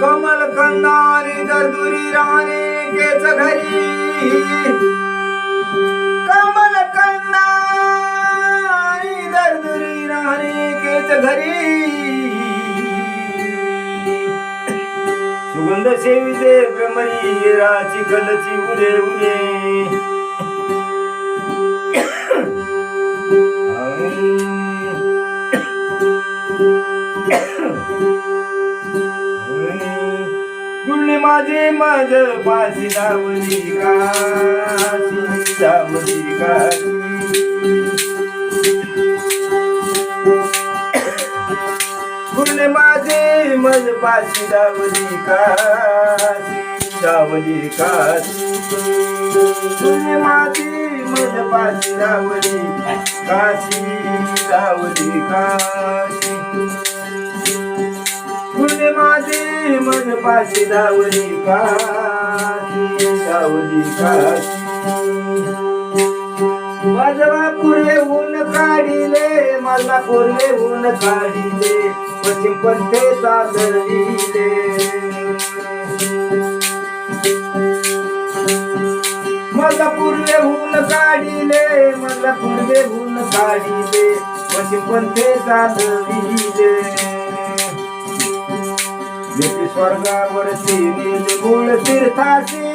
कमल कंदारी दुरी राणे केच घरी. कमल कंदारी दुरी राणे केच घरी. सुगंध सेविते भ्रमरी राची कलची उरे उरे गुळणी माझी पाशी दावली काशी दावली काशी. गुळणी माझी मज पाशी दावली काशी दावली काशी. गुळणी माझी मज पाशी दावली काशी दावली काशी. पुणे माझे मन पाशी दावली काकी दावली काकी वाजवा पुरे ऊन काढिले मला पुरे ऊन काढिले पश्चिम पंथे चालविले मला पूर्वे ऊन काढिले मला पूर्वे ऊन काढिले पश्चिम पंथे चालविले येथे स्वर्गावरती निर्गुण तीर्थाची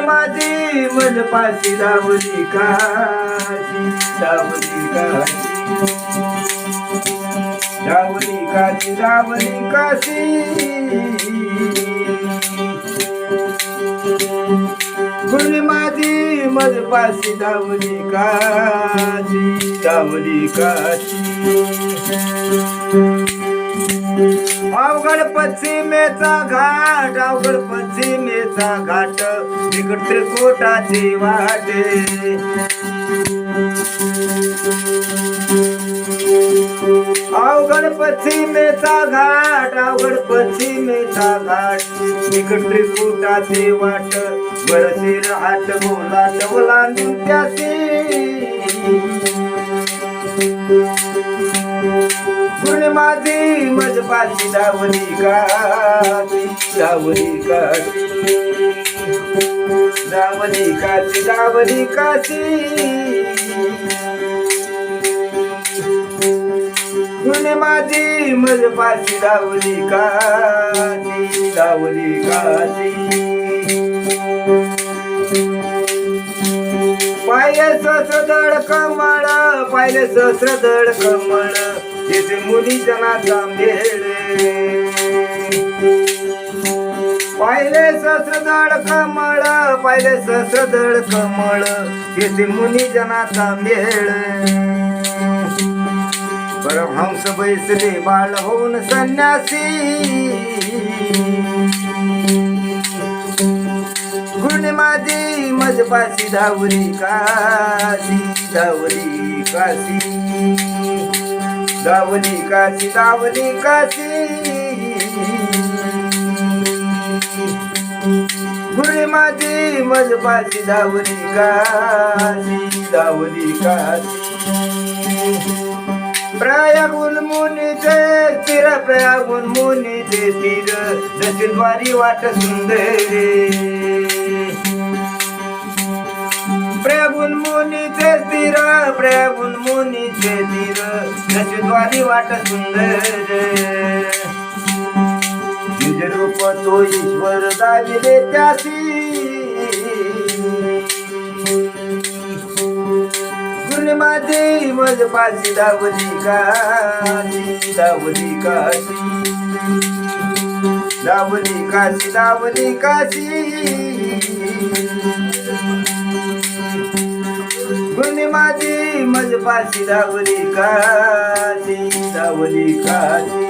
माझी मन पाशी दावली काशी दावली काशी. दावली काशी दावली काशी. गुण माझी मन पाशी दावली काशी. दावली काशी अवघड पश्चिमेचा घाट अवघड पश्चिमेचा घाट तिकड कोटाची वाटे अवघड पश्चिमेचा घाट अवघड पश्चिमेचा घाट तिकड कोटाची वाट बरशीर राहत बोला टवला नृत्याची गुण माझी मज पाशी दावली काशी दावली काशी दावली काशी दावली काशी गुण माझी मज पाशी दावली काशी दावली ससदळ कमळ पाहिले सहस्रदळ कमळ येथे मुली जनाचा मेळ पाहिले सहस्रदळ कमळ पाहिले सहस्रदळ कमळ येथे मुनी जनाचा मेळ परमहंस बैसले बाळ होऊन संन्यासी. गुण माझी मज पाशी धावरी काशी धावली काशी. धावली काशी धावली काशी. गुण माझी मज पाशी धावली काशी धावली काशी. प्रयागुन मुनीचे तीर प्रयागुन मुनीचे तीर दक्षिणवारी वाट सुंदर मुनीचे तीर प्रयागुन मुनीचे तीर दक्षिणवारी वाट सुंदर निज रूप तो ईश्वर दाविले त्यासी. गुण माझी मज पाशी दावली काशी दावली काशी. दावली काशी दावली काशी. रंग मज पाशी दावली काशी दावली काशी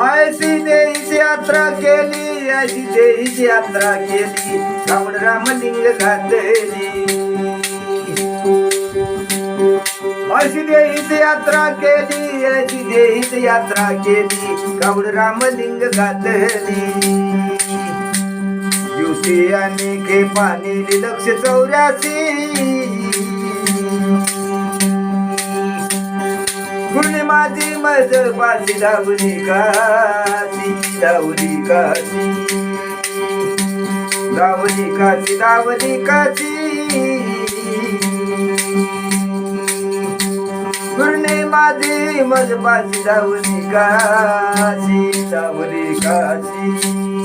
ऐशी देहीची यात्रा केली ऐशी देहीची यात्रा केली रावण रामलिंग घातली. अशी देहित यात्रा केली अशी देहित यात्रा केली कावड रामलिंग घातली. युती आणि खे पाणी लक्ष चौऱ्यासी. पाची धावली काची धावली काची धावली काची धावली काची पूर्णिमाची मज पाची धावली काची धावली काची